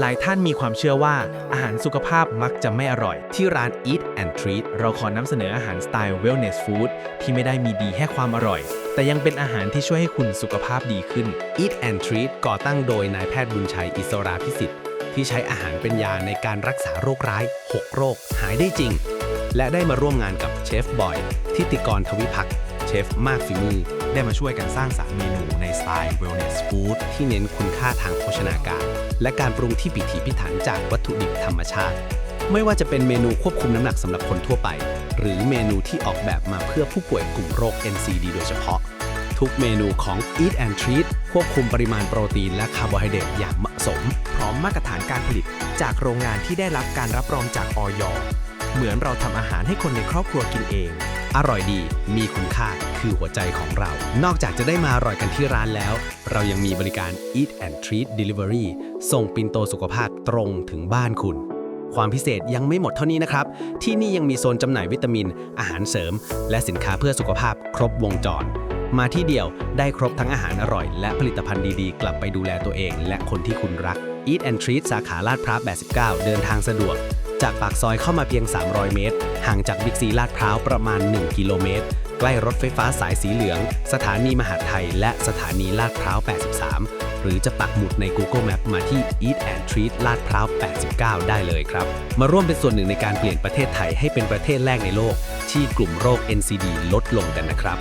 หลายท่านมีความเชื่อว่าอาหารสุขภาพมักจะไม่อร่อย ที่ร้าน Eat and Treat เราขอนำเสนออาหารสไตล์ wellness food ที่ไม่ได้มีดีแค่ความอร่อย แต่ยังเป็นอาหารที่ช่วยให้คุณสุขภาพดีขึ้น Eat and Treat ก่อตั้งโดยนายแพทย์บุญชัยอิสราพิสิทธิ์ ที่ใช้อาหารเป็นยาในการรักษาโรคร้าย 6 โรค หายได้จริง และได้มาร่วมงานกับเชฟบอยทิติกรทวิพักษ์เชฟมากฝีมือ ได้มาช่วยกันสร้างสรรค์เมนูในสไตล์ wellness food ที่เน้นคุณค่าทางโภชนาการ และการปรุงที่พิถีพิถันจากวัตถุดิบธรรมชาติ ไม่ว่าจะเป็นเมนูควบคุมน้ำหนักสำหรับคนทั่วไป หรือเมนูที่ออกแบบมาเพื่อผู้ป่วยกลุ่มโรค NCD โดยเฉพาะ ทุกเมนูของ Eat and Treat ควบคุมปริมาณโปรตีนและคาร์โบไฮเดรตอย่างเหมาะสม พร้อมมาตรฐานการผลิต จากโรงงานที่ได้รับการรับรองจากออยเหมือนเราทำอาหารให้คนในครอบครัวกินเอง อร่อยดี มีคุณค่าคือหัวใจของเรา นอกจากจะได้มาอร่อยกันที่ร้านแล้ว เรายังมีบริการ Eat and Treat Delivery ส่งปินโตสุขภาพตรงถึงบ้านคุณ ความพิเศษยังไม่หมดเท่านี้นะครับ ที่นี่ยังมีโซนจำหน่ายวิตามิน อาหารเสริม และสินค้าเพื่อสุขภาพครบวงจร มาที่เดียวได้ครบทั้งอาหารอร่อย และผลิตภัณฑ์ดีๆ กลับไปดูแลตัวเอง และคนที่คุณรัก Eat and Treat สาขาลาดพร้าว 89 เดินทางสะดวก จากปากซอยเข้ามาเพียง 300 เมตร ห่างจากบิ๊กซีลาดพร้าวประมาณ 1 กิโลเมตร ใกล้รถไฟฟ้าสายสีเหลือง สถานีมหาดไทย และสถานีลาดพร้าว 83 หรือจะปักหมุดใน Google Map มาที่ Eat and Treat ลาดพร้าว 89 ได้เลยครับ มาร่วมเป็นส่วนหนึ่งในการเปลี่ยนประเทศไทยให้เป็นประเทศแรกในโลก ที่กลุ่มโรค NCD ลดลงกันนะครับ